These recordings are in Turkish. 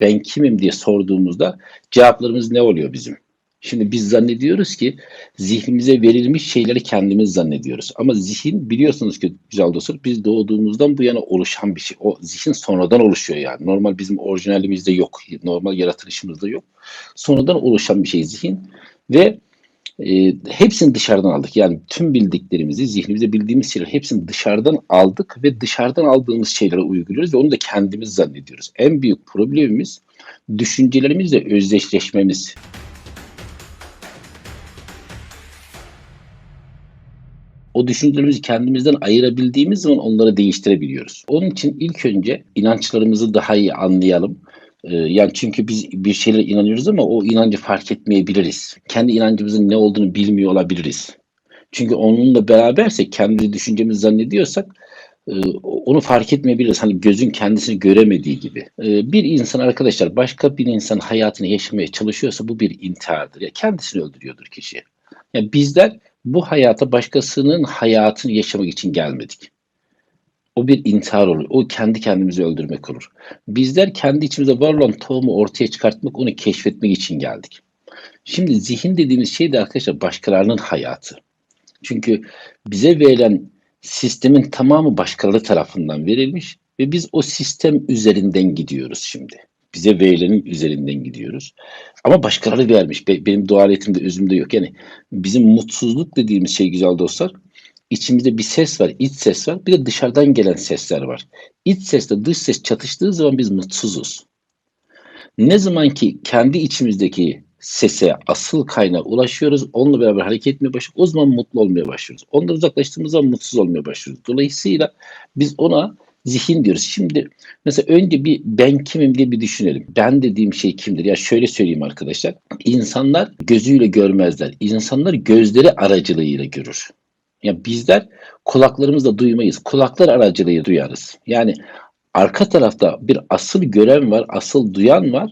ben kimim diye sorduğumuzda cevaplarımız ne oluyor bizim? Şimdi biz zannediyoruz ki zihnimize verilmiş şeyleri kendimiz zannediyoruz. Ama zihin biliyorsunuz ki güzel dostlar biz doğduğumuzdan bu yana oluşan bir şey. O zihin sonradan oluşuyor yani. Normal bizim orijinalimizde yok. Normal yaratılışımızda yok. Sonradan oluşan bir şey zihin. Ve e, hepsini dışarıdan aldık. Yani tüm bildiklerimizi, zihnimizde bildiğimiz şeyleri hepsini dışarıdan aldık ve dışarıdan aldığımız şeylere uyguluyoruz ve onu da kendimiz zannediyoruz. En büyük problemimiz düşüncelerimizle özdeşleşmemiz. o düşüncelerimizi kendimizden ayırabildiğimiz zaman onları değiştirebiliyoruz. Onun için ilk önce inançlarımızı daha iyi anlayalım. Ee, yani çünkü biz bir şeylere inanıyoruz ama o inancı fark etmeyebiliriz. Kendi inancımızın ne olduğunu bilmiyor olabiliriz. Çünkü onunla beraberse kendi düşüncemizi zannediyorsak e, onu fark etmeyebiliriz. Hani gözün kendisini göremediği gibi. Ee, bir insan arkadaşlar başka bir insan hayatını yaşamaya çalışıyorsa bu bir intihardır. Ya kendisini öldürüyordur kişi. Yani bizler bu hayata başkasının hayatını yaşamak için gelmedik. O bir intihar olur. O kendi kendimizi öldürmek olur. Bizler kendi içimizde var olan tohumu ortaya çıkartmak, onu keşfetmek için geldik. Şimdi zihin dediğimiz şey de arkadaşlar başkalarının hayatı. Çünkü bize verilen sistemin tamamı başkaları tarafından verilmiş ve biz o sistem üzerinden gidiyoruz şimdi. Bize verilenin üzerinden gidiyoruz. Ama başkaları vermiş. Benim dua etimde özümde yok. Yani bizim mutsuzluk dediğimiz şey güzel dostlar. İçimizde bir ses var, iç ses var. Bir de dışarıdan gelen sesler var. İç sesle dış ses çatıştığı zaman biz mutsuzuz. Ne zaman ki kendi içimizdeki sese, asıl kaynağa ulaşıyoruz, onunla beraber hareket etmeye başlıyoruz, o zaman mutlu olmaya başlıyoruz. Ondan uzaklaştığımız zaman mutsuz olmaya başlıyoruz. Dolayısıyla biz ona zihin diyoruz. Şimdi mesela önce bir ben kimim diye bir düşünelim. Ben dediğim şey kimdir? Ya şöyle söyleyeyim arkadaşlar. İnsanlar gözüyle görmezler. İnsanlar gözleri aracılığıyla görür. Ya bizler kulaklarımızla duymayız. Kulaklar aracılığıyla duyarız. Yani arka tarafta bir asıl gören var, asıl duyan var.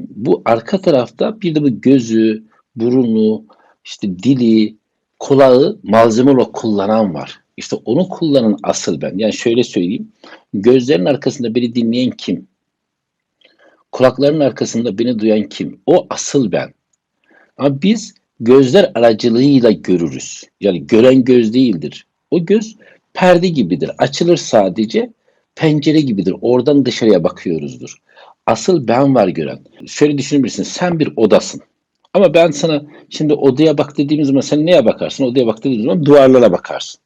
Bu arka tarafta bir de bu gözü, burunu, işte dili, kulağı malzeme olarak kullanan var. İşte onu kullanan asıl ben. Yani şöyle söyleyeyim. Gözlerin arkasında beni dinleyen kim? Kulakların arkasında beni duyan kim? O asıl ben. Ama biz gözler aracılığıyla görürüz. Yani gören göz değildir. O göz perde gibidir. Açılır sadece pencere gibidir. Oradan dışarıya bakıyoruzdur. Asıl ben var gören. Şöyle düşünebilirsin. Sen bir odasın. Ama ben sana şimdi odaya bak dediğimiz zaman sen neye bakarsın? Odaya bak dediğimiz zaman duvarlara bakarsın.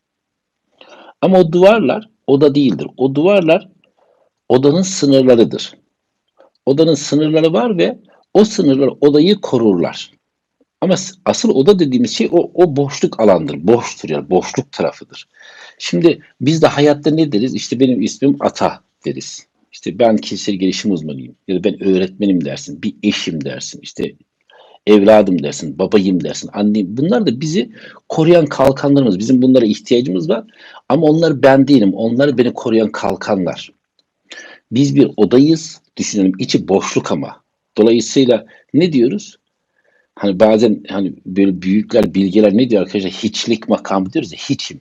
Ama o duvarlar oda değildir. O duvarlar odanın sınırlarıdır. Odanın sınırları var ve o sınırlar odayı korurlar. Ama asıl oda dediğimiz şey o, o boşluk alandır. Boştur yani boşluk tarafıdır. Şimdi biz de hayatta ne deriz? İşte benim ismim Ata deriz. İşte ben kişisel gelişim uzmanıyım. Ya da ben öğretmenim dersin. Bir eşim dersin. İşte evladım dersin, babayım dersin, annem. Bunlar da bizi koruyan kalkanlarımız. Bizim bunlara ihtiyacımız var. Ama onlar ben değilim. Onlar beni koruyan kalkanlar. Biz bir odayız. Düşünelim içi boşluk ama. Dolayısıyla ne diyoruz? Hani bazen hani böyle büyükler, bilgeler ne diyor arkadaşlar? Hiçlik makamı diyoruz ya, hiçim.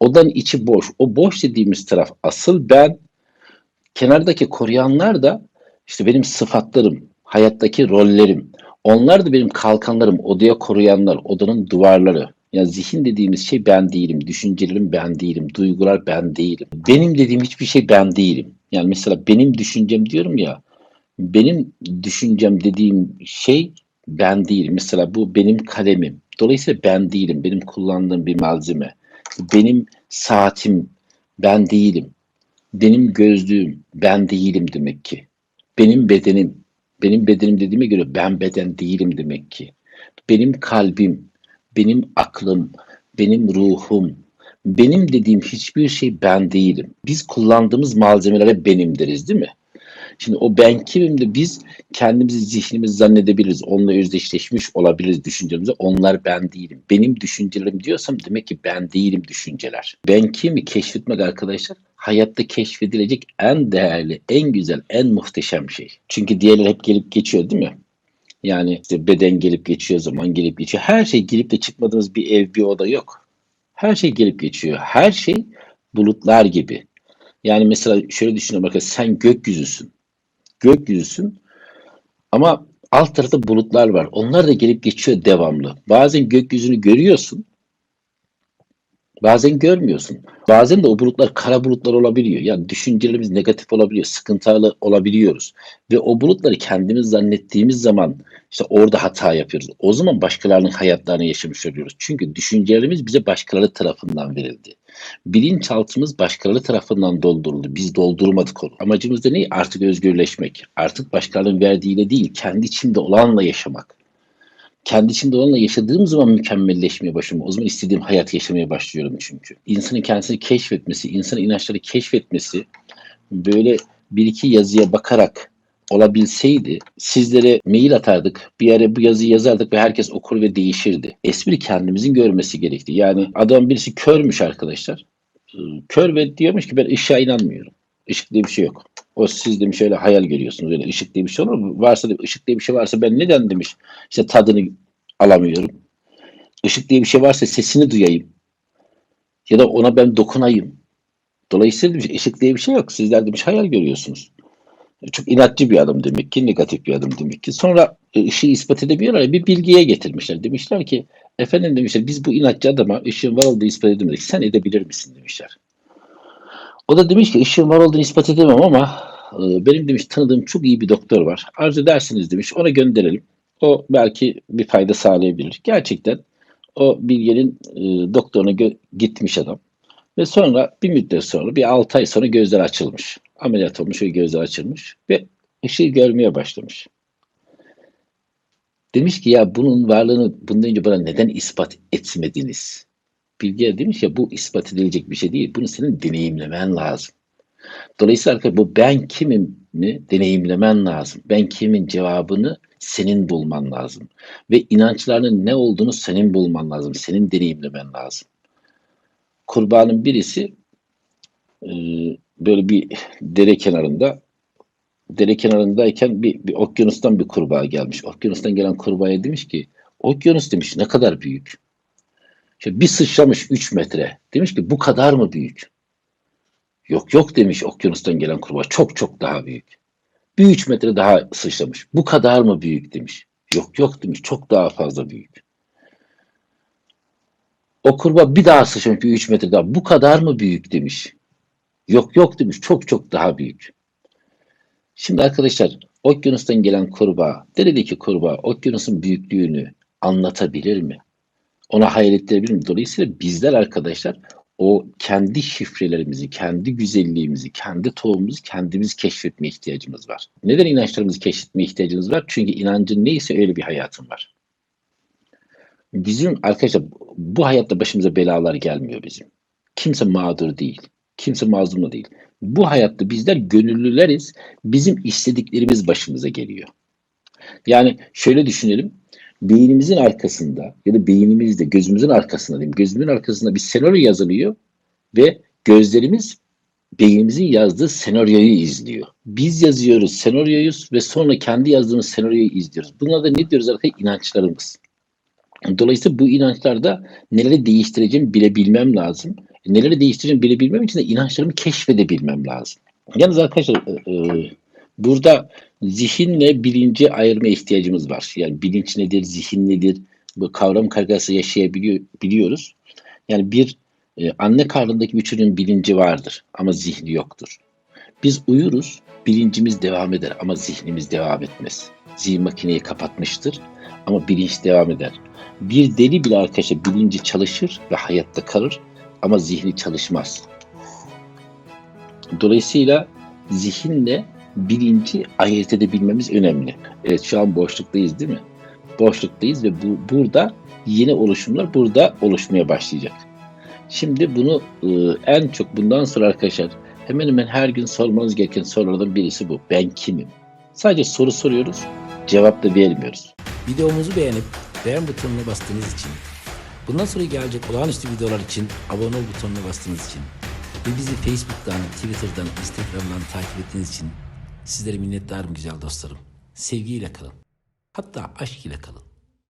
Odanın içi boş. O boş dediğimiz taraf asıl ben. Kenardaki koruyanlar da işte benim sıfatlarım, hayattaki rollerim. Onlar da benim kalkanlarım, odaya koruyanlar, odanın duvarları. Ya zihin dediğimiz şey ben değilim, düşüncelerim ben değilim, duygular ben değilim. Benim dediğim hiçbir şey ben değilim. Yani mesela benim düşüncem diyorum ya, benim düşüncem dediğim şey ben değilim. Mesela bu benim kalemim. Dolayısıyla ben değilim. Benim kullandığım bir malzeme. Benim saatim ben değilim. Benim gözlüğüm ben değilim demek ki. Benim bedenim benim bedenim dediğime göre ben beden değilim demek ki. Benim kalbim, benim aklım, benim ruhum, benim dediğim hiçbir şey ben değilim. Biz kullandığımız malzemelere benim deriz değil mi? Şimdi o ben kimim de biz kendimizi zihnimiz zannedebiliriz. Onunla özdeşleşmiş olabiliriz düşüncelerimize. Onlar ben değilim. Benim düşüncelerim diyorsam demek ki ben değilim düşünceler. Ben kimi keşfetmek arkadaşlar hayatta keşfedilecek en değerli, en güzel, en muhteşem şey. Çünkü diğerler hep gelip geçiyor değil mi? Yani işte beden gelip geçiyor, zaman gelip geçiyor. Her şey gelip de çıkmadığımız bir ev, bir oda yok. Her şey gelip geçiyor. Her şey bulutlar gibi. Yani mesela şöyle düşünün bakın sen gökyüzüsün. Gökyüzüsün. Ama alt tarafta bulutlar var. Onlar da gelip geçiyor devamlı. Bazen gökyüzünü görüyorsun. Bazen görmüyorsun. Bazen de o bulutlar kara bulutlar olabiliyor. Yani düşüncelerimiz negatif olabiliyor, sıkıntılı olabiliyoruz. Ve o bulutları kendimiz zannettiğimiz zaman işte orada hata yapıyoruz. O zaman başkalarının hayatlarını yaşamış oluyoruz. Çünkü düşüncelerimiz bize başkaları tarafından verildi. Bilinçaltımız başkaları tarafından dolduruldu. Biz doldurmadık onu. Amacımız da ne? Artık özgürleşmek. Artık başkalarının verdiğiyle değil, kendi içimde olanla yaşamak kendi içimde olanla yaşadığım zaman mükemmelleşmeye başlıyorum. O zaman istediğim hayatı yaşamaya başlıyorum çünkü. İnsanın kendisini keşfetmesi, insanın inançları keşfetmesi böyle bir iki yazıya bakarak olabilseydi sizlere mail atardık. Bir yere bu yazıyı yazardık ve herkes okur ve değişirdi. Espri kendimizin görmesi gerekti. Yani adam birisi körmüş arkadaşlar. Ee, Kör ve diyormuş ki ben ışığa inanmıyorum. Işık diye bir şey yok. O siz demiş öyle hayal görüyorsunuz. Öyle ışık diye bir şey olur mu? Varsa ışık diye bir şey varsa ben neden demiş işte tadını alamıyorum. Işık diye bir şey varsa sesini duyayım. Ya da ona ben dokunayım. Dolayısıyla demiş, ışık diye bir şey yok. Sizler demiş hayal görüyorsunuz. Çok inatçı bir adam demek ki, negatif bir adam demek ki. Sonra e, ışığı ispat edemiyorlar bir bilgiye getirmişler. Demişler ki efendim demişler biz bu inatçı adama ışığın var olduğunu ispat edemedik. Sen edebilir misin demişler. O da demiş ki ışığın var olduğunu ispat edemem ama e, benim demiş tanıdığım çok iyi bir doktor var. Arzu edersiniz demiş ona gönderelim. O belki bir fayda sağlayabilir. Gerçekten o bilgenin e, doktoruna gitmiş adam. Ve sonra bir müddet sonra bir 6 ay sonra gözler açılmış. Ameliyat olmuş ve gözler açılmış. Ve ışığı görmeye başlamış. Demiş ki ya bunun varlığını bundan önce bana neden ispat etmediniz? Bilge demiş ya bu ispat edilecek bir şey değil. Bunu senin deneyimlemen lazım. Dolayısıyla arkadaşlar bu ben kimim mi deneyimlemen lazım. Ben kimin cevabını senin bulman lazım. Ve inançlarının ne olduğunu senin bulman lazım. Senin deneyimlemen lazım. Kurbanın birisi e, böyle bir dere kenarında dere kenarındayken bir, bir okyanustan bir kurbağa gelmiş. Okyanustan gelen kurbağaya demiş ki okyanus demiş ne kadar büyük. İşte bir sıçramış 3 metre. Demiş ki bu kadar mı büyük? Yok yok demiş okyanustan gelen kurbağa. Çok çok daha büyük. Bir 3 metre daha sıçramış. Bu kadar mı büyük demiş. Yok yok demiş çok daha fazla büyük. O kurbağa bir daha sıçramış bir 3 metre daha. Bu kadar mı büyük demiş. Yok yok demiş çok çok daha büyük. Şimdi arkadaşlar okyanustan gelen kurbağa, deredeki kurbağa okyanusun büyüklüğünü anlatabilir mi? Ona hayal ettirebilir mi? Dolayısıyla bizler arkadaşlar o kendi şifrelerimizi, kendi güzelliğimizi, kendi tohumumuzu kendimiz keşfetme ihtiyacımız var. Neden inançlarımızı keşfetme ihtiyacımız var? Çünkü inancın neyse öyle bir hayatın var. Bizim arkadaşlar bu hayatta başımıza belalar gelmiyor bizim. Kimse mağdur değil. Kimse mazlum da değil. Bu hayatta bizler gönüllüleriz. Bizim istediklerimiz başımıza geliyor. Yani şöyle düşünelim. Beynimizin arkasında ya da beynimizde gözümüzün arkasında diyeyim. Gözümün arkasında bir senaryo yazılıyor ve gözlerimiz beynimizin yazdığı senaryoyu izliyor. Biz yazıyoruz senaryoyu ve sonra kendi yazdığımız senaryoyu izliyoruz. Buna da ne diyoruz arkadaşlar? İnançlarımız. Dolayısıyla bu inançlarda neleri değiştireceğimi bilebilmem lazım. Neleri değiştireceğimi bilebilmem için de inançlarımı keşfedebilmem lazım. Yalnız arkadaşlar e, e, burada zihinle bilinci ayırma ihtiyacımız var. Yani bilinç nedir, zihin nedir? Bu kavram kargası yaşayabiliyor biliyoruz. Yani bir e, anne karnındaki bir çocuğun bilinci vardır ama zihni yoktur. Biz uyuruz, bilincimiz devam eder ama zihnimiz devam etmez. Zihin makineyi kapatmıştır ama bilinç devam eder. Bir deli bile arkadaşlar bilinci çalışır ve hayatta kalır ama zihni çalışmaz. Dolayısıyla zihinle bilinci ayırt edebilmemiz önemli. Evet şu an boşluktayız değil mi? Boşluktayız ve bu, burada yeni oluşumlar burada oluşmaya başlayacak. Şimdi bunu e, en çok bundan sonra arkadaşlar hemen hemen her gün sormanız gereken sorulardan birisi bu. Ben kimim? Sadece soru soruyoruz, cevap da vermiyoruz. Videomuzu beğenip beğen butonuna bastığınız için, bundan sonra gelecek olağanüstü videolar için abone ol butonuna bastığınız için ve bizi Facebook'tan, Twitter'dan, Instagram'dan takip ettiğiniz için sizlere minnettarım güzel dostlarım. Sevgiyle kalın. Hatta aşk ile kalın.